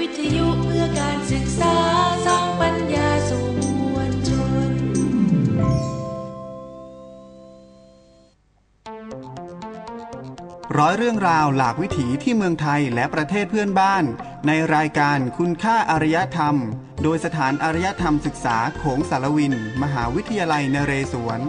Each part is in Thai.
วิทยุเพื่อการศึกษาสร้างปัญญาสู่มวลชน ร้อยเรื่องราวหลากวิถีที่เมืองไทยและประเทศเพื่อนบ้าน ในรายการคุณค่าอารยธรรม โดยสถานอารยธรรมศึกษาโขงสารวิน มหาวิทยาลัยนเรศวร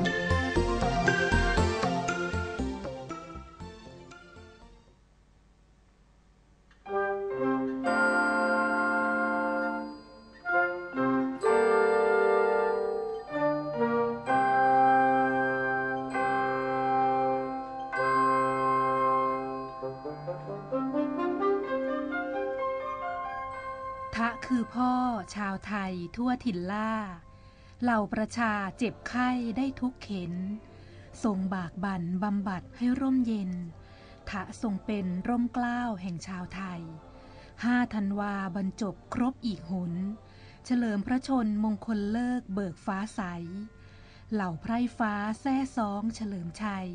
ไทยทั่วถิ่นล่า เหล่าประชาเจ็บไข้ได้ทุกเข็น ทรงบากบั่นบำบัดให้ร่มเย็น ทะทรงเป็นร่มกล้าวแห่งชาวไทย ห้าธันวาบรรจบครบอีกหน เฉลิมพระชนมงคลเลิกเบิกฟ้าใส เหล่าไพร่ฟ้าแซ่ซองเฉลิมชัย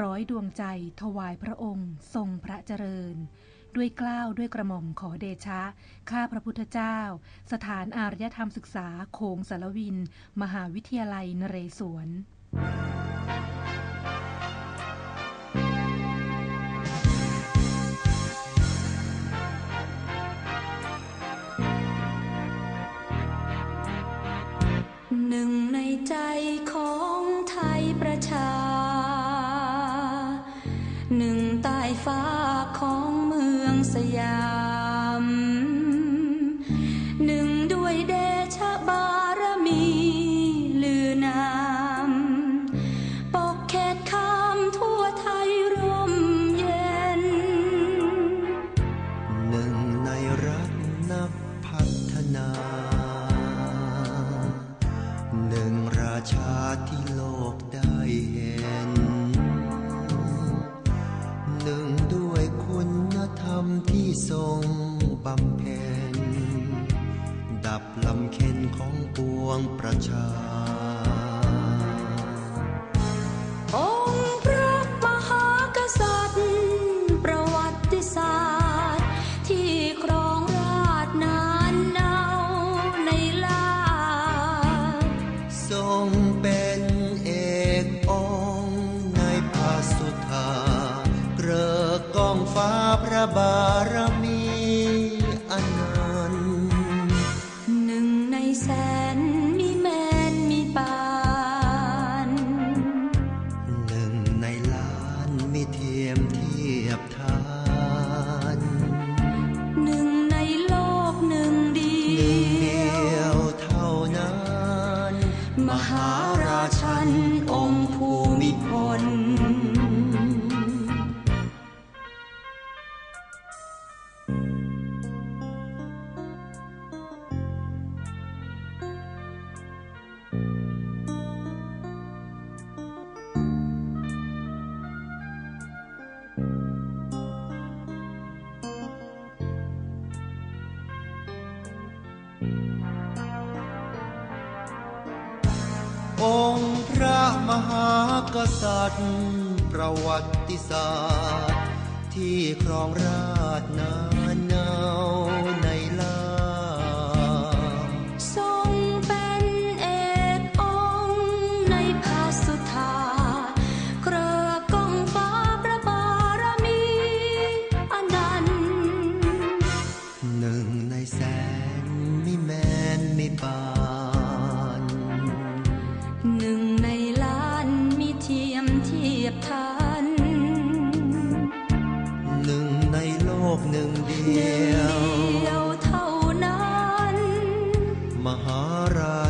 ร้อยดวงใจถวายพระองค์ทรงพระเจริญ ด้วยกล้าวด้วยกระหม่อมขอเดชะ ข้าพระพุทธเจ้า สถานอารยธรรมศึกษาโขงสารวิน มหาวิทยาลัยนเรศวรหนึ่งในใจของไทยประชา หนึ่งใต้ฟ้าของ สยาม ระชา หากษัตริย์ ประวัติศาสตร์ ที่ครองราชนา ยบทัน หนึ่งในโลกหนึ่งเดีเดียวยวเท่านั้น มหาราชั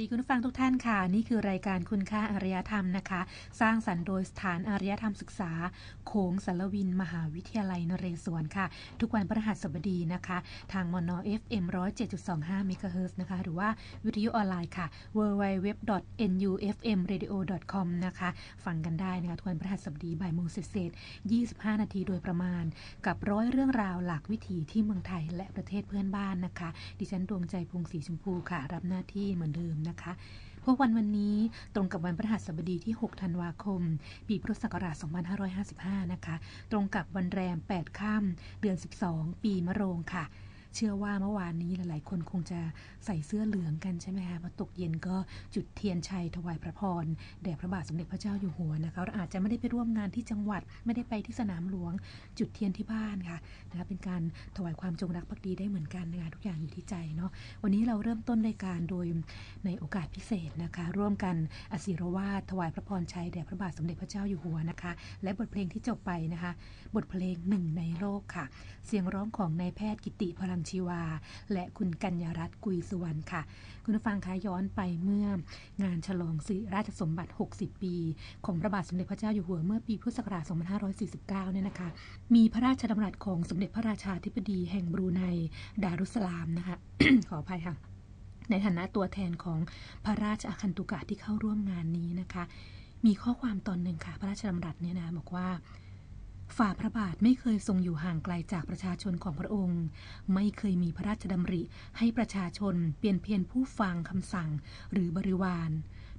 ดีคุณผู้ฟังทุกท่านค่ะ นี่คือรายการคุณค่าอารยธรรมนะคะ สร้างสรรค์โดยสถานอารยธรรมศึกษา โขงสารวิน มหาวิทยาลัยนเรศวรค่ะ ทุกวันพฤหัสบดีนะคะ ทางมอนอ FM 107.25เมกะเฮิร์นะคะ หรือว่าวิทยุออนไลน์ค่ะ www.nufmradio.com นะคะ ฟังกันได้นะคะ ทุกวันพฤหัสบดีบ่ายโมงเศษ25 นาทีโดยประมาณ กับร้อยเรื่องราวหลากวิถีที่เมืองไทยและประเทศเพื่อนบ้านนะคะ ดิฉันดวงใจพงศรีชมพูค่ะ รับหน้าที่เหมือนเดิมนะคะพวกวันวันนี้ตรงกับวันพฤหัสบดีที่ 6 ธันวาคม ปีพุทธศักราช 2555 นะคะ ตรงกับวันแรม 8 ค่ำเดือน 12 ปีมะโรงค่ะ เชื่อว่าเมื่อวานนี้หลาย ๆ คนคงจะใส่เสื้อเหลืองกันใช่ไหมคะพอตกเย็นก็จุดเทียนชัยถวายพระพรแด่พระบาทสมเด็จพระเจ้าอยู่หัวนะคะเราอาจจะไม่ได้ไปร่วมงานที่จังหวัดไม่ได้ไปที่สนามหลวง จุดเทียนที่บ้านค่ะนะคะเป็นการถวายความจงรักภักดีได้เหมือนกันนะคะทุกอย่างอยู่ที่ใจเนาะวันนี้เราเริ่มต้นรายการโดยในโอกาสพิเศษนะคะ ร่วมกันอศิรวาทถวายพระพรชัยแด่พระบาทสมเด็จพระเจ้าอยู่หัวนะคะ และบทเพลงที่จบไปนะคะ บทเพลงหนึ่งในโลกค่ะ เสียงร้องของนายแพทย์กิติพลังชีวา และคุณกัญญรัตน์กุยสุวรรณค่ะ คุณผู้ฟังคะย้อนไปเมื่องานฉลองสิริราชสมบัติ 60 ปี ของพระบาทสมเด็จพระเจ้าอยู่หัวเมื่อปีพุทธศักราช 2549 เนี่ยนะคะ มีพระราชดำรัสของสมเด็จพระราชาธิบดีแห่งบรูไนดารุสลามนะคะ ขออภัยค่ะ ในฐานะตัวแทนของพระราชอาคันตุกะที่เข้าร่วมงานนี้นะคะ มีข้อความตอนหนึ่งค่ะ พระราชดำรัสเนี่ยนะบอกว่า ฝ่าพระบาทไม่เคยทรงอยู่ห่างไกลจากประชาชนของพระองค์ ไม่เคยมีพระราชดำริให้ประชาชนเปลี่ยนเพียนผู้ฟังคำสั่งหรือบริวาร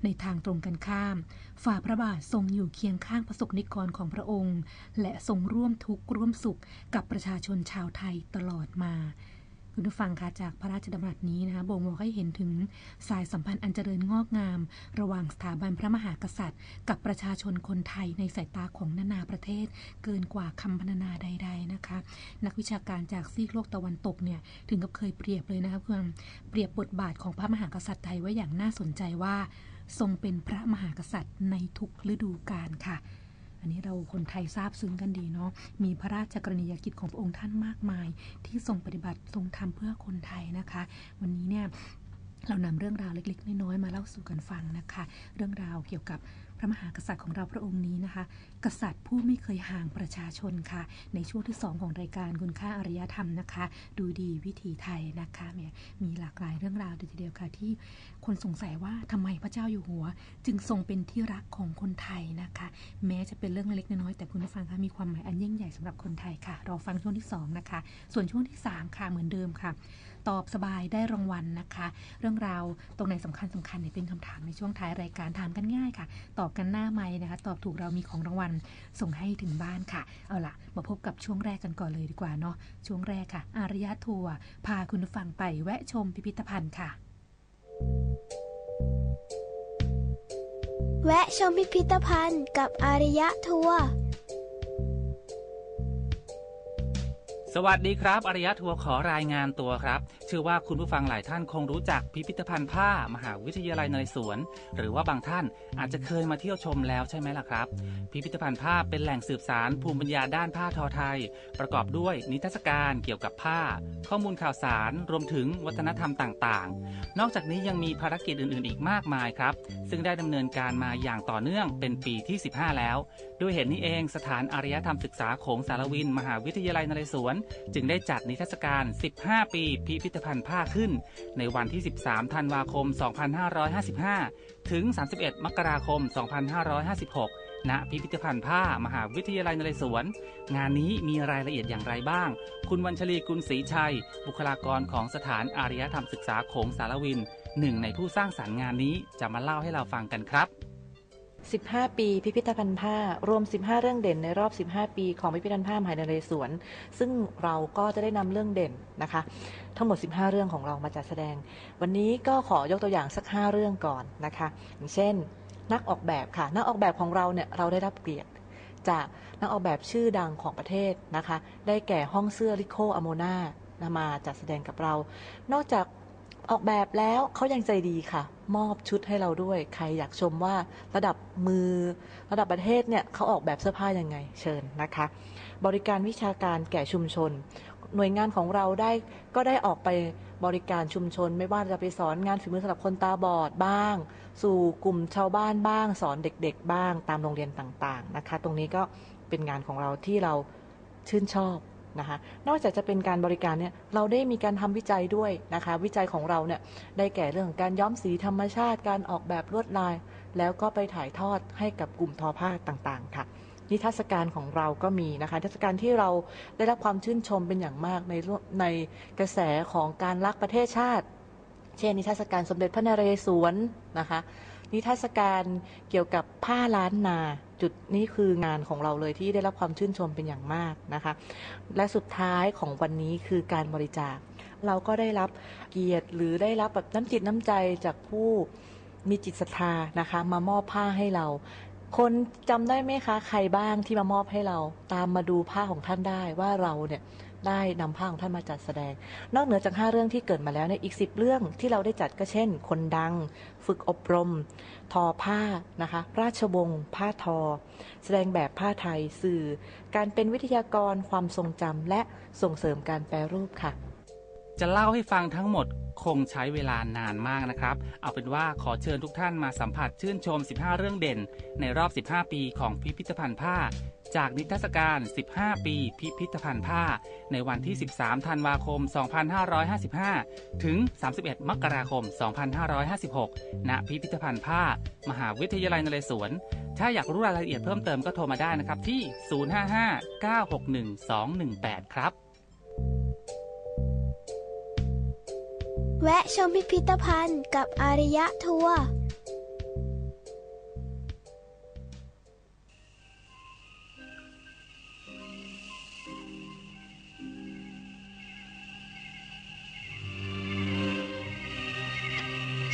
ในทางตรงกันข้าม ฝ่าพระบาททรงอยู่เคียงข้างประสบนิกรของพระองค์ และทรงร่วมทุกข์ร่วมสุขกับประชาชนชาวไทยตลอดมา คุณผู้ฟังคะจากพระราชดำรัสนี้นะคะบ่งบอกให้เห็นถึงสายสัมพันธ์อันเจริญงอกงาม ระหว่างสถาบันพระมหากษัตริย์ กับประชาชนคนไทยในสายตาของนานาประเทศ เกินกว่าคำพรรณนาใด ๆนะคะ นักวิชาการจากซีกโลกตะวันตกเนี่ยถึงกับเคยเปรียบเลยนะคะเพื่อนเปรียบบทบาทของพระมหากษัตริย์ไทยไว้อย่างน่าสนใจว่า ทรงเป็นพระมหากษัตริย์ในทุกฤดูกาลค่ะ อันนี้เราคนไทยทราบซึ้งกันดีเนาะมีพระราชกรณียกิจของพระองค์ท่านมากมาย ที่ทรงปฏิบัติทรงทำเพื่อคนไทยนะคะ วันนี้เนี่ยเรานำเรื่องราวเล็ก ๆ น้อยๆมาเล่าสู่กันฟังนะคะ เรื่องราวเกี่ยวกับพระมหากษัตริย์ของเราพระองค์นี้นะคะกษัตริย์ผู้ไม่เคยห่างประชาชนค่ะ ในช่วงที่ 2 ของรายการคุณค่าอารยธรรมนะคะ ดูดีวิถีไทยนะคะแหมมีหลากหลายเรื่องราวทีเดียวค่ะที่คนสงสัยว่าทำไมพระเจ้าอยู่หัว จึงทรงเป็นที่รักของคนไทยนะคะ แม้จะเป็นเรื่องเล็กน้อยแต่คุณผู้ฟังคะมีความหมายอันยิ่งใหญ่สำหรับคนไทยค่ะรอฟังช่วงที่ 2 นะคะ ส่วนช่วงที่ 3 ค่ะเหมือนเดิมค่ะ ตอบสบายได้รางวัลนะคะ เรื่องราวตรงไหนสำคัญสำคัญเนี่ยเป็นคำถามในช่วงท้ายรายการถามกันง่ายค่ะ ตอบกันหน้าไม้นะคะ ตอบถูกเรามีของรางวัลส่งให้ถึงบ้านค่ะ เอาล่ะ มาพบกับช่วงแรกกันก่อนเลยดีกว่าเนาะช่วงแรกค่ะ อารยะทัวร์พาคุณฟังไปแวะชมพิพิธภัณฑ์ค่ะ แวะชมพิพิธภัณฑ์กับอารยะทัวร์ สวัสดีครับอารยะทัวร์ขอรายงานตัวครับ เชื่อว่าคุณผู้ฟังหลายท่านคงรู้จักพิพิธภัณฑ์ผ้ามหาวิทยาลัยนเรศวร หรือว่าบางท่านอาจจะเคยมาเที่ยวชมแล้วใช่ไหมล่ะครับ พิพิธภัณฑ์ผ้าเป็นแหล่งสืบสารภูมิปัญญาด้านผ้าทอไทย ประกอบด้วยนิทรรศการเกี่ยวกับผ้า ข้อมูลข่าวสาร รวมถึงวัฒนธรรมต่างๆ นอกจากนี้ยังมีภารกิจอื่นๆ อีกมากมายครับ ซึ่งได้ดำเนินการมาอย่างต่อเนื่องเป็นปีที่ 15 แล้ว ด้วยเหตุนี้เองสถานอารยธรรมศึกษาโขงสารวิน มหาวิทยาลัยนเรศวร จึงได้จัดนิทรรศการ 15 ปีพิพิธภัณฑ์ผ้าขึ้น ในวันที่ 13 ธันวาคม 2555 ถึง 31 มกราคม 2556 ณ พิพิธภัณฑ์ผ้ามหาวิทยาลัยนเรศวร งานนี้มีรายละเอียดอย่างไรบ้าง คุณวัญชลีกุลศรีชัย บุคลากรของสถานอารยธรรมศึกษาโขงสารวินหนึ่งในผู้สร้างสารรค์งานนี้จะมาเล่าให้เราฟังกันครับ 15 ปี พิพิธภัณฑ์ผ้ารวม 15 เรื่องเด่นในรอบ 15 ปี ของพิพิธภัณฑ์ผ้ามหานเรศวร ซึ่งเราก็จะได้นำเรื่องเด่นนะคะ ทั้งหมด 15 เรื่องของเรามาจัดแสดง วันนี้ก็ขอยกตัวอย่างสัก 5 เรื่องก่อนนะคะ อย่างเช่น นักออกแบบค่ะ นักออกแบบของเราเนี่ยเราได้รับเกียรติจากนักออกแบบชื่อดังของประเทศนะคะ ได้แก่ห้องเสื้อริโคอโมนานามาจัดแสดงกับเรา นอกจาก ออกแบบแล้วเขายังใจดีค่ะ มอบชุดให้เราด้วย ใครอยากชมว่าระดับมือ ระดับประเทศเนี่ยเขาออกแบบเสื้อผ้ายังไงเชิญนะคะ บริการวิชาการแก่ชุมชน หน่วยงานของเราได้ก็ได้ออกไปบริการชุมชน ไม่ว่าจะไปสอนงานฝีมือสำหรับคนตาบอดบ้าง สู่กลุ่มชาวบ้านบ้าง สอนเด็ก ๆ บ้าง ตามโรงเรียนต่างๆนะคะ ตรงนี้ก็เป็นงานของเราที่เราชื่นชอบ นะคะนอกจากจะเป็นการบริการเนี่ยเราได้มีการทำวิจัยด้วยนะคะวิจัยของเราเนี่ยได้แก่เรื่องการย้อมสีธรรมชาติ การออกแบบลวดลาย แล้วก็ไปถ่ายทอดให้กับกลุ่มทอผ้าต่างๆค่ะนิทรรศการของเราก็มีนะคะนิทรรศการที่เราได้รับความชื่นชมเป็นอย่างมากในร่วมในกระแสของการรักประเทศชาติ เช่นนิทรรศการสมเด็จพระนเรศวรนะคะนิทรรศการเกี่ยวกับผ้าล้านนา จุดนี้คืองานของเราเลยที่ได้รับความชื่นชมเป็นอย่างมากนะคะ และสุดท้ายของวันนี้คือการบริจาค เราก็ได้รับเกียรติหรือได้รับแบบน้ำจิตน้ำใจจากผู้มีจิตศรัทธานะคะ มามอบผ้าให้เรา คนจำได้ไหมคะ ใครบ้างที่มามอบให้เรา ตามมาดูผ้าของท่านได้ว่าเราเนี่ย ได้นำผ้าของท่านมาจัดแสดง นอกเหนือจาก 5 เรื่องที่เกิดมาแล้วเนี่ยอีก 10 เรื่องที่เราได้จัดก็เช่น คนดัง ฝึกอบรม ทอผ้านะคะ ราชวงศ์ผ้าทอ แสดงแบบผ้าไทยสื่อ การเป็นวิทยากรความทรงจำและส่งเสริมการแปรรูปค่ะ จะเล่าให้ฟังทั้งหมดคงใช้เวลานานมากนะครับ เอาเป็นว่าขอเชิญทุกท่านมาสัมผัสชื่นชม 15 เรื่องเด่น ในรอบ 15 ปีของพิพิธภัณฑ์ผ้า จากนิทรรศการ 15 ปีพิพิธภัณฑ์ผ้า ในวันที่ 13 ธันวาคม 2555 ถึง 31 มกราคม 2556 ณ พิพิธภัณฑ์ผ้า มหาวิทยาลัยนเรศวร ถ้าอยากรู้รายละเอียดเพิ่มเติมก็โทรมาได้นะครับที่ 055-961-218 ครับ แวะชมพิพิธภัณฑ์กับอารยะทัวร์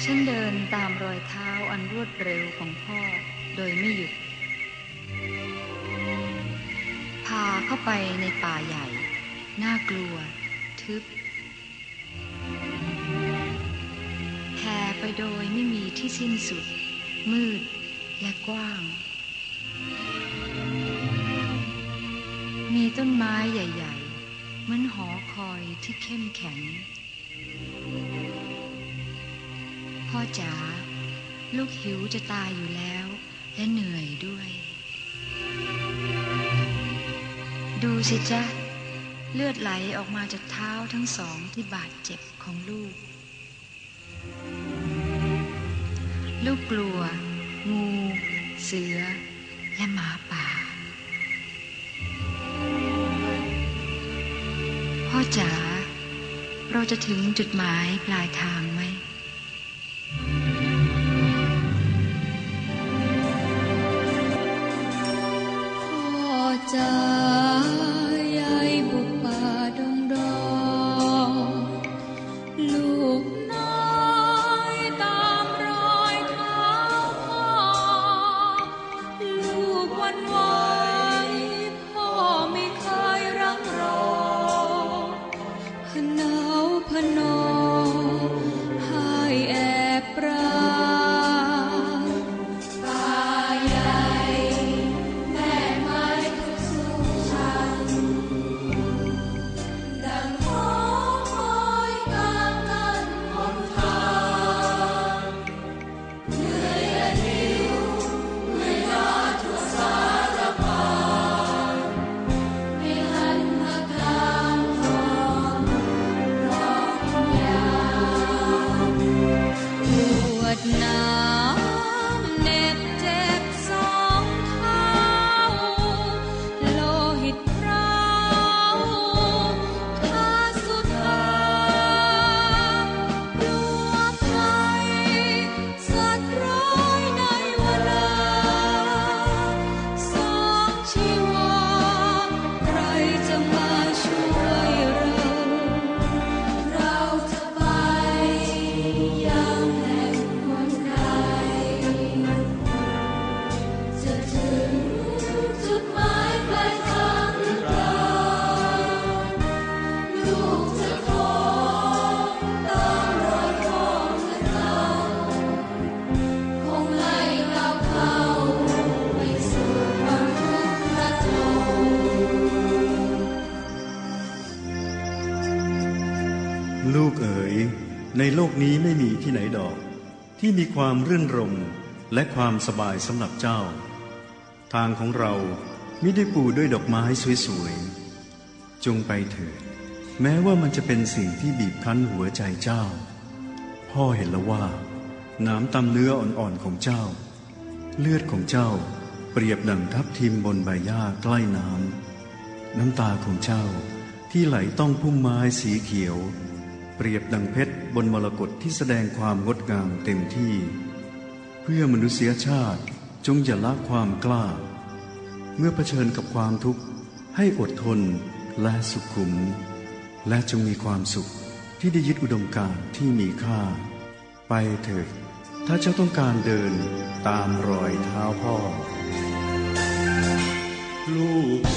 ฉันเดินตามรอยเท้าอันรวดเร็วของพ่อโดยไม่หยุด พาเข้าไปในป่าใหญ่ น่ากลัว ทึบ ไปโดยไม่มีที่สิ้นสุด มืดและกว้าง มีต้นไม้ใหญ่ ๆ เหมือนหอคอยที่เข้มแข็ง พ่อจ๋าลูกหิวจะตายอยู่แล้ว และเหนื่อยด้วย ดูสิจ๊ะ เลือดไหลออกมาจากเท้าทั้งสองที่บาดเจ็บของลูก ลูกกลัว งู เสือ และหมาป่า พ่อจ๋าเราจะถึงจุดหมายปลายทางไหมพ่อจ๋า กนี้ไม่มีที่ไหนดอก ที่มีความรื่นรมและความสบายสำหรับเจ้า ทางของเราไม่ได้ปูด้วยดอกไม้สวยๆ จงไปเถิด แม้ว่ามันจะเป็นสิ่งที่บีบคั้นหัวใจเจ้า พ่อเห็นแล้วว่า น้ำตำเนื้ออ่อนๆของเจ้า เลือดของเจ้าเปรียบดังทับทิมบนใบหญ้าใกล้น้ำน้ำตาของเจ้าที่ไหลต้องพุ่มไม้สีเขียว เปรียบดังเพชรบนมรกตที่แสดงความงดงามเต็มที่ เพื่อมนุษยชาติจงอย่าละความกล้า เมื่อเผชิญกับความทุกข์ให้อดทนและสุขุม และจงมีความสุขที่ได้ยึดอุดมการณ์ที่มีค่า ไปเถิดถ้าเจ้าต้องการเดินตามรอยเท้าพ่อ ลูก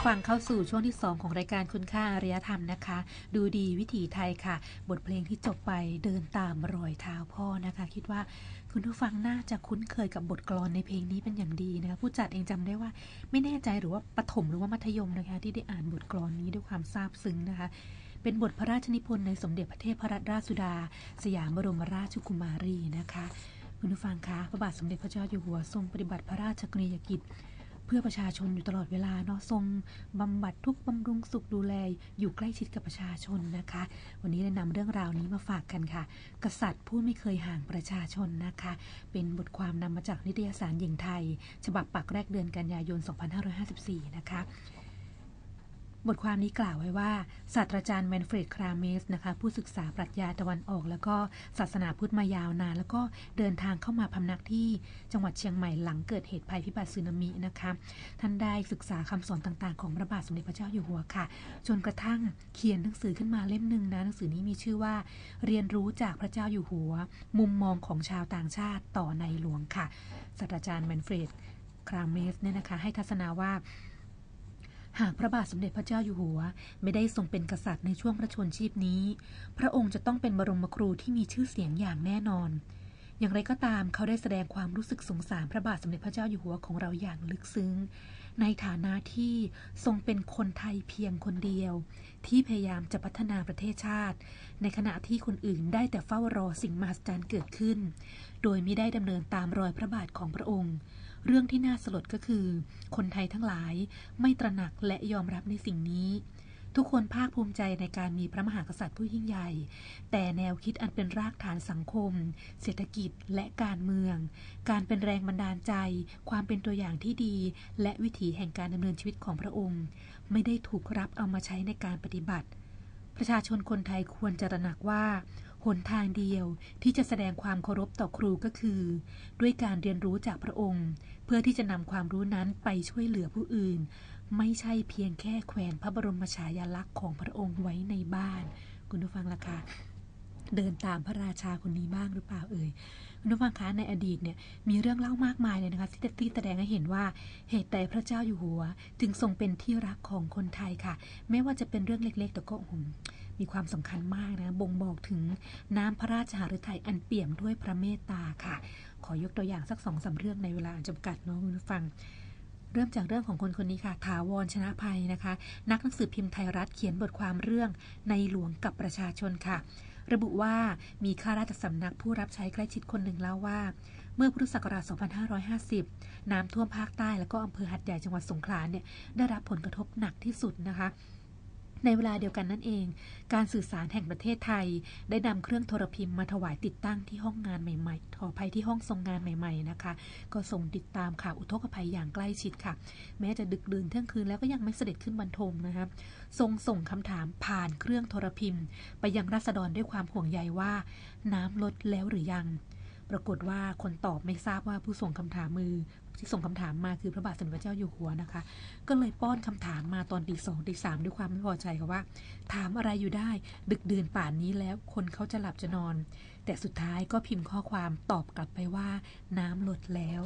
ผู้ฟังเข้าสู่ช่วงที่ 2 ของรายการคุณค่าอารยธรรมนะคะ ดูดีวิถีไทยค่ะ บทเพลงที่จบไปเดินตามรอยเท้าพ่อนะคะ คิดว่าคุณผู้ฟังน่าจะคุ้นเคยกับบทกลอนในเพลงนี้เป็นอย่างดีนะคะผู้จัดเองจำได้ว่าไม่แน่ใจหรือว่าปฐมหรือว่ามัธยมนะคะ ที่ได้อ่านบทกลอนนี้ด้วยความซาบซึ้งนะคะ เป็นบทพระราชนิพนธ์ในสมเด็จพระเทพรัตนราชสุดา สยามบรมราชกุมารีนะคะ คุณผู้ฟังคะพระบาทสมเด็จพระเจ้าอยู่หัวทรงปฏิบัติพระราชกรณียกิจ เพื่อประชาชนอยู่ตลอดเวลาเนาะทรงบำบัดทุกบำรุงสุขดูแลอยู่ใกล้ชิดกับประชาชนนะคะ วันนี้ได้นำเรื่องราวนี้มาฝากกันค่ะ กษัตริย์ผู้ไม่เคยห่างประชาชนนะคะ เป็นบทความนำมาจากนิตยสารหญิงไทย ฉบับปักแรกเดือนกันยายน 2554 นะคะ บทความนี้กล่าวไว้ว่าศาสตราจารย์แมนเฟรดคราเมสนะคะผู้ศึกษาปรัชญาตะวันออก แล้วก็ศาสนาพุทธมายาวนาน แล้วก็เดินทางเข้ามาพำนักที่จังหวัดเชียงใหม่หลังเกิดเหตุภัยพิบัติสึนามินะคะท่านได้ศึกษาคำสอนต่างๆ ของพระบาทสมเด็จพระเจ้าอยู่หัวค่ะ จนกระทั่งเขียนหนังสือขึ้นมาเล่มหนึ่งนะหนังสือนี้มีชื่อว่า เรียนรู้จากพระเจ้าอยู่หัว มุมมองของชาวต่างชาติต่อในหลวงค่ะศาสตราจารย์แมนเฟรดครามเมสเนี่ยนะคะให้ทัศนาว่า หากพระบาทสมเด็จพระเจ้าอยู่หัว ไม่ได้ทรงเป็นกษัตริย์ในช่วงพระชนชีพนี้ พระองค์จะต้องเป็นบรมครูที่มีชื่อเสียงอย่างแน่นอน อย่างไรก็ตามเขาได้แสดงความรู้สึกสงสารพระบาทสมเด็จพระเจ้าอยู่หัวของเราอย่างลึกซึ้ง ในฐานะที่ทรงเป็นคนไทยเพียงคนเดียว ที่พยายามจะพัฒนาประเทศชาติ ในขณะที่คนอื่นได้แต่เฝ้ารอสิ่งมหัศจรรย์เกิดขึ้น โดยไม่ได้ดำเนินตามรอยพระบาทของพระองค์ เรื่องที่น่าสลดก็คือ คนไทยทั้งหลายไม่ตระหนักและยอมรับในสิ่งนี้ ทุกคนภาคภูมิใจในการมีพระมหากษัตริย์ผู้ยิ่งใหญ่ แต่แนวคิดอันเป็นรากฐานสังคม เศรษฐกิจและการเมือง การเป็นแรงบันดาลใจ ความเป็นตัวอย่างที่ดี และวิถีแห่งการดำเนินชีวิตของพระองค์ ไม่ได้ถูกรับเอามาใช้ในการปฏิบัติ ประชาชนคนไทยควรจะตระหนักว่า หนทางเดียวที่จะแสดงความเคารพต่อครูก็คือ ด้วยการเรียนรู้จากพระองค์ เพื่อที่จะนำความรู้นั้นไปช่วยเหลือผู้อื่น ไม่ใช่เพียงแค่แขวนพระบรมฉายาลักษณ์ของพระองค์ไว้ในบ้าน คุณผู้ฟังล่ะคะเดินตามพระราชาคนนี้บ้างหรือเปล่าเอ่ยคุณผู้ฟังคะในอดีตเนี่ยมีเรื่องเล่ามากมายเลยนะคะที่ที่แสดงให้เห็นว่าเหตุใดพระเจ้าอยู่หัว จึงทรงเป็นที่รักของคนไทยค่ะ ไม่ว่าจะเป็นเรื่องเล็กๆแต่ก็ มีความสำคัญมากนะบ่งบอกถึงน้ำพระราชหฤทัยอันเปี่ยมด้วยพระเมตตาค่ะ ขอยกตัวอย่างสักสองสาเรื่องในเวลาจำกัดเนาะคุณผู้ฟังเริ่มจากเรื่องของคนคนนี้ค่ะ ถาวรชนะภัยนะคะ นักหนังสือพิมพ์ไทยรัฐเขียนบทความเรื่องในหลวงกับประชาชนค่ะ ระบุว่ามีข้าราชสำนักผู้รับใช้ใกล้ชิดคนหนึ่งเล่าว่า เมื่อพุทธศักราช 2550 น้ำท่วมภาคใต้และก็อำเภอหัดใหญ่จังหวัดสงขลาเนี่ยได้รับผลกระทบหนักที่สุดนะคะ ในเวลาเดียวกันนั่นเอง การสื่อสารแห่งประเทศไทย ได้นำเครื่องโทรพิมพ์มาถวายติดตั้งที่ห้องงานใหม่ๆถอภัยที่ห้องทรงงานใหม่ๆนะคะ ก็ส่งติดตามข่าวอุทกภัยอย่างใกล้ชิดค่ะ แม้จะดึกดื่นเที่ยงคืนแล้วก็ยังไม่เสด็จขึ้นบรรทมนะคะทรงส่งคำถามผ่านเครื่องโทรพิมพ์ ไปยังรัษฎรด้วยความห่วงใยว่า น้ำลดแล้วหรือยัง ปรากฏว่าคนตอบไม่ทราบว่าผู้ส่งคำถามมือ ที่ส่งคำถามมาคือพระบาทสมเด็จพระเจ้าอยู่หัวนะคะ ก็เลยป้อนคำถามมาตอนตีสองตีสามด้วยความไม่พอใจค่ะว่า ถามอะไรอยู่ได้ ดึกดื่นป่านนี้แล้วคนเขาจะหลับจะนอน แต่สุดท้ายก็พิมพ์ข้อความตอบกลับไปว่าน้ำลดแล้ว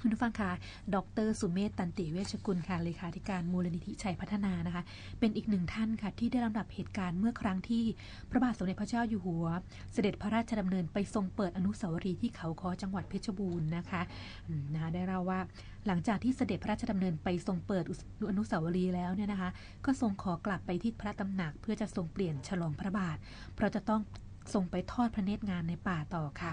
คุณผู้ฟังคะดร สุเมธตันติเวชกุลค่ะเลขาธิการมูลนิธิชัยพัฒนานะคะ เป็นอีกหนึ่งท่านค่ะที่ได้ลำดับเหตุการณ์เมื่อครั้งที่พระบาทสมเด็จพระเจ้าอยู่หัว เสด็จพระราชดำเนินไปทรงเปิดอนุสาวรีย์ที่เขาคอจังหวัดเพชรบูรณ์นะคะนะคะได้เล่าว่าหลังจากที่เสด็จพระราชดำเนินไปทรงเปิดอนุสาวรีย์แล้วเนี่ยนะคะ ก็ทรงขอกลับไปที่พระตำหนักเพื่อจะทรงเปลี่ยนฉลองพระบาท เพราะจะต้อง ทรงไปทอดพระเนตรงานในป่าต่อค่ะ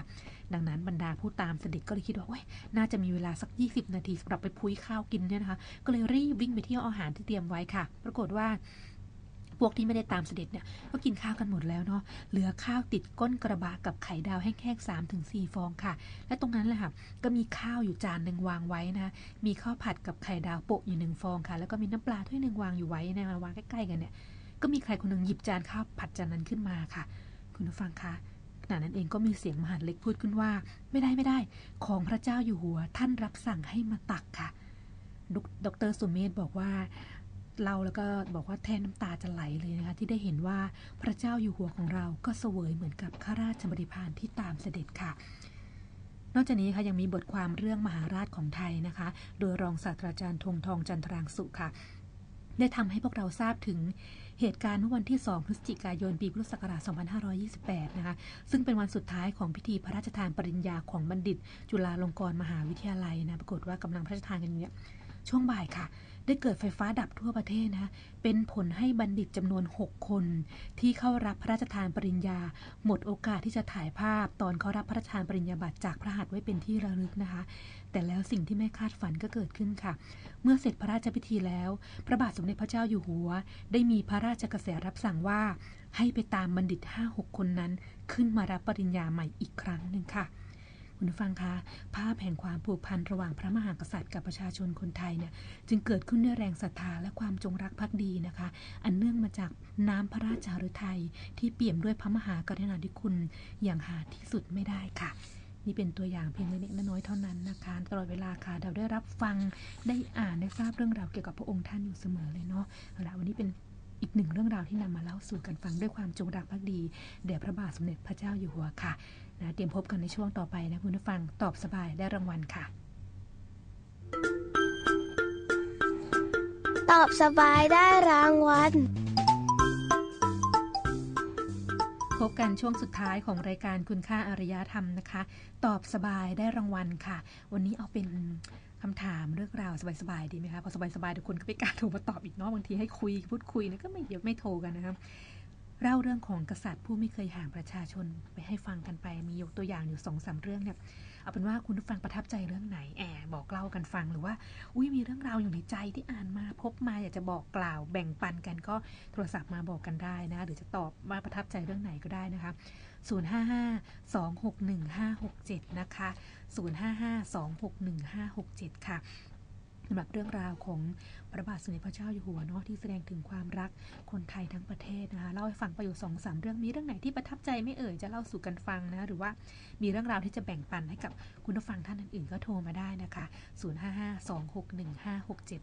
ดังนั้นบรรดาผู้ตามเสด็จก็เลยคิดว่าน่าจะมีเวลาสัก 20 นาทีสำหรับไปพุ้ยข้าวกินเนี่ยนะคะ ก็เลยรีบวิ่งไปที่อาหารที่เตรียมไว้ค่ะ ปรากฏว่าพวกที่ไม่ได้ตามเสด็จเนี่ยก็กินข้าวกันหมดแล้วเนาะ เหลือข้าวติดก้นกระบะกับไข่ดาวแห้งๆสามถึงสี่ฟองค่ะ และตรงนั้นแหละค่ะ ก็มีข้าวอยู่จานหนึ่งวางไว้นะ มีข้าวผัดกับไข่ดาวโปะอยู่หนึ่งฟองค่ะ แล้วก็มีน้ำปลาถ้วยหนึ่งวางอยู่ไว้นะวางใกล้ๆกันเนี่ย ก็มีใครคนหนึ่งหยิบจานข้าวผัดจานนั้นขึ้นมาค่ะ คุณผู้ฟังคะขณะนั้นเองก็มีเสียงมหาเล็กพูดขึ้นว่า ไม่ได้ไม่ได้ ของพระเจ้าอยู่หัว ท่านรับสั่งให้มาตักค่ะ ดรสุเมธบอกว่าเราแล้วก็บอกว่าแทนน้ำตาจะไหลเลยนะคะที่ได้เห็นว่าพระเจ้าอยู่หัวของเราก็เสวยเหมือนกับข้าราชบริพารที่ตามเสด็จค่ะ นอกจากนี้ค่ะยังมีบทความเรื่องมหาราชของไทยนะคะ โดยรองศาสตราจารย์ธงทองจันทรางสุค่ะ ได้ทำให้พวกเราทราบถึง เหตุการณ์เมื่อวันที่ 2 พฤศจิกายน ปีพุทธศักราช 2528 นะคะ ซึ่งเป็นวันสุดท้ายของพิธีพระราชทานปริญญาของบัณฑิต จุฬาลงกรณ์มหาวิทยาลัยนะ ปรากฏว่ากำลังพระราชทานกันเนี่ย ช่วงบ่ายค่ะ ได้เกิดไฟฟ้าดับทั่วประเทศนะคะเป็นผลให้บัณฑิตจำนวน 6 คน ที่เข้ารับพระราชทานปริญญา หมดโอกาสที่จะถ่ายภาพ ตอนเขารับพระราชทานปริญญาบัตรจากพระหัตถ์ไว้เป็นที่ระลึกนะคะ แต่แล้วสิ่งที่ไม่คาดฝันก็เกิดขึ้นค่ะ เมื่อเสร็จพระราชพิธีแล้ว พระบาทสมเด็จพระเจ้าอยู่หัว ได้มีพระราชกระแสรับสั่งว่า ให้ไปตามบัณฑิต 5-6 คนนั้น ขึ้นมารับปริญญาใหม่อีกครั้งหนึ่งค่ะ คุณฟังคะภาพแห่งความผูกพันระหว่างพระมหากษัตริย์กับประชาชนคนไทยเนี่ยจึงเกิดขึ้นด้วยแรงศรัทธาและความจงรักภักดีนะคะ อันเนื่องมาจากน้ำพระราชาฤทัยที่เปี่ยมด้วยพระมหากรุณาธิคุณอย่างหาที่สุดไม่ได้ค่ะนี่เป็นตัวอย่างเพียงเล็กน้อยเท่านั้นนะคะตลอดเวลาค่ะเราได้รับฟังได้อ่านได้ทราบเรื่องราวเกี่ยวกับพระองค์ท่านอยู่เสมอเลยเนาะเอาละวันนี้เป็นอีกหนึ่งเรื่องราวที่นำมาเล่าสู่กันฟังด้วยความจงรักภักดีแด่พระบาทสมเด็จพระเจ้าอยู่หัวค่ะ นะเตรียมพบกันในช่วงต่อไปนะคุณผู้ฟังตอบสบายได้รางวัลค่ะ ตอบสบายได้รางวัลพบกันช่วงสุดท้ายของรายการคุณค่าอารยธรรมนะคะ ตอบสบายได้รางวัลค่ะ วันนี้เอาเป็นคำถามเรื่องราวสบายๆดีไหมคะพอสบายๆทุกคนก็ไม่กล้าโทรมาตอบอีกเนาะบางทีให้คุยพูดคุยนะก็ไม่เดี๋ยวไม่โทรกันนะครับ เล่าเรื่องของกษัตริย์ผู้ไม่เคยห่างประชาชนไปให้ฟังกันไป มียกตัวอย่างอยู่สองสาเรื่องเนี่ยเอาเป็นว่าคุณผู้ฟังประทับใจเรื่องไหนแอบบอกเล่ากันฟังหรือว่าอุ้ยมีเรื่องราวอยู่ในใจที่อ่านมาพบมาอยากจะบอกกล่าวแบ่งปันกันก็โทรศัพท์มาบอกกันได้นะ หรือจะตอบว่าประทับใจเรื่องไหนก็ได้นะคะ 055-261-567 นะคะ 055-261-567 ค่ะสำหรับเรื่องราวของ พระบาทสมเด็จพระเจ้าอยู่หัวเนาะที่แสดงถึงความรักคนไทยทั้งประเทศนะคะเล่าให้ฟังประโยชน์สองสามเรื่องมีเรื่องไหนที่ประทับใจไม่เอ่ยจะเล่าสู่กันฟังนะหรือว่ามีเรื่องราวที่จะแบ่งปันให้กับคุณผู้ฟังท่านอื่นๆก็โทรมาได้นะคะ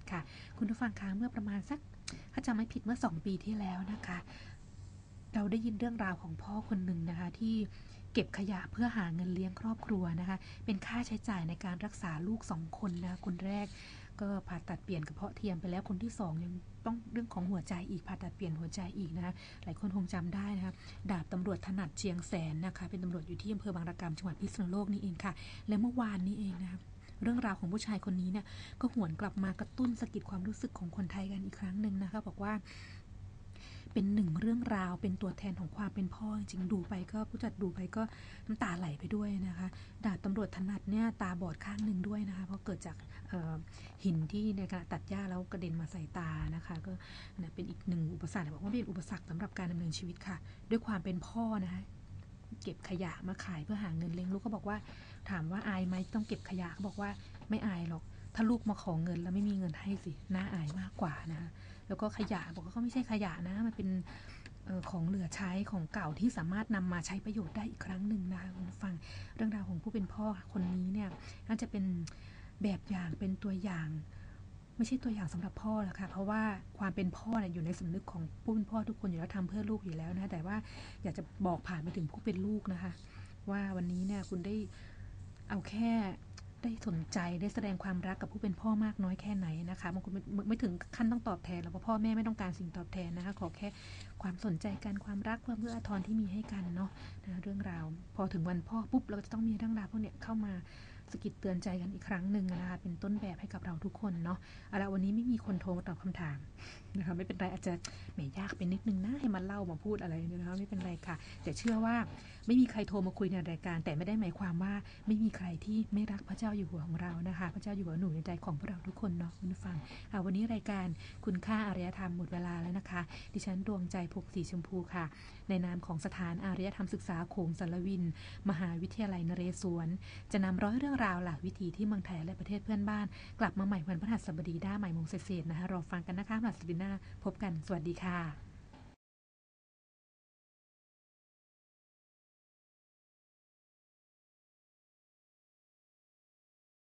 0552611567 ค่ะ คุณผู้ฟังคะเมื่อประมาณสักถ้าจำไม่ผิดเมื่อ 2 ปีที่แล้วนะคะ เราได้ยินเรื่องราวของพ่อคนหนึ่งนะคะที่เก็บขยะเพื่อหาเงินเลี้ยงครอบครัวนะคะ เป็นค่าใช้จ่ายในการรักษาลูกสองคนนะคนแรก ก็ผ่าตัดเปลี่ยนกระเพาะเทียมไปแล้วคนที่สองยังต้องเรื่องของหัวใจอีกผ่าตัดเปลี่ยนหัวใจอีกนะคะหลายคนคงจำได้นะคะดาบตำรวจถนัดเชียงแสนนะคะเป็นตำรวจอยู่ที่อำเภอบางระกำจังหวัดพิษณุโลกนี่เองค่ะ และเมื่อวานนี้เองนะคะเรื่องราวของผู้ชายคนนี้เนี่ยก็หวนกลับมากระตุ้นสะกิดความรู้สึกของคนไทยกันอีกครั้งหนึ่งนะคะ บอกว่า เป็นหนึ่งเรื่องราวเป็นตัวแทนของความเป็นพ่อจริงดูไปก็ผู้จัดดูไปก็น้ำตาไหลไปด้วยนะคะดาบตำรวจถนัดเนี่ยตาบอดข้างหนึ่งด้วยนะคะเพราะเกิดจากหินที่ในการตัดหญ้าแล้วกระเด็นมาใส่ตานะคะก็เป็นอีกหนึ่งอุปสรรคบอกว่าเป็นอุปสรรคสำหรับการดำเนินชีวิตค่ะ ด้วยความเป็นพ่อนะคะเก็บขยะมาขายเพื่อหาเงินเลี้ยงลูกก็บอกว่า ถามว่าอายไหมต้องเก็บขยะเขาบอกว่าไม่อายหรอก ถ้าลูกมาขอเงินแล้วไม่มีเงินให้สิน่าอายมากกว่านะคะ แล้วก็ขยะบอกว่าเขาไม่ใช่ขยะนะ มันเป็นของเหลือใช้ของเก่าที่สามารถนำมาใช้ประโยชน์ได้อีกครั้งหนึ่งนะคะคุณฟังเรื่องราวของผู้เป็นพ่อคนนี้เนี่ยน่าจะเป็นแบบอย่างเป็นตัวอย่าง ไม่ใช่ตัวอย่างสำหรับพ่อแล้วค่ะเพราะว่าความเป็นพ่อเนี่ยอยู่ในสำนึกของผู้เป็นพ่อทุกคนอยู่แล้วทำเพื่อลูกอยู่แล้วนะแต่ว่าอยากจะบอกผ่านไปถึงผู้เป็นลูกนะคะ ว่าวันนี้เนี่ยคุณได้เอาแค่ ได้สนใจได้แสดงความรักกับผู้เป็นพ่อมากน้อยแค่ไหนนะคะบางคนไม่ไม่ถึงขั้นต้องตอบแทนแล้วเพราะพ่อแม่ไม่ต้องการสิ่งตอบแทนนะคะขอแค่ความสนใจกันความรักความเพื่ออาทรที่มีให้กันเนาะนะเรื่องราว พอถึงวันพ่อปุ๊บเราก็จะต้องมีเรื่องราวพวกเนี้ยเข้ามาสกิดเตือนใจกันอีกครั้งหนึ่งนะคะเป็นต้นแบบให้กับเราทุกคนเนาะเอาละวันนี้ไม่มีคนโทรมาตอบคำถามนะคะไม่เป็นไรอาจจะแหมยากเป็นนิดนึงนะให้มันเล่ามาพูดอะไรเนี่ยนะคะไม่เป็นไรค่ะ แต่เชื่อว่าไม่มีใครโทรมาคุยในรายการ แต่ไม่ได้หมายความว่าไม่มีใครที่ไม่รักพระเจ้าอยู่หัวของเรานะคะ พระเจ้าอยู่หัวหนูในใจของพวกเราทุกคนเนาะคุณฟังค่ะวันนี้รายการคุณค่าอารยธรรมหมดเวลาแล้วนะคะ ดิฉันดวงใจพกสีชมพูค่ะ ในนามของสถานอารยธรรมศึกษาโขงสารวิน มหาวิทยาลัยนเรศวร จะนำร้อยเรื่องราวหลักวิถีที่เมืองไทยและประเทศเพื่อนบ้าน กลับมาใหม่วันพฤหัสบดีด้ใหม่โมงเศษนะคะรอฟังกันนะคะหลักสบินาพบกันสวัสดีค่ะ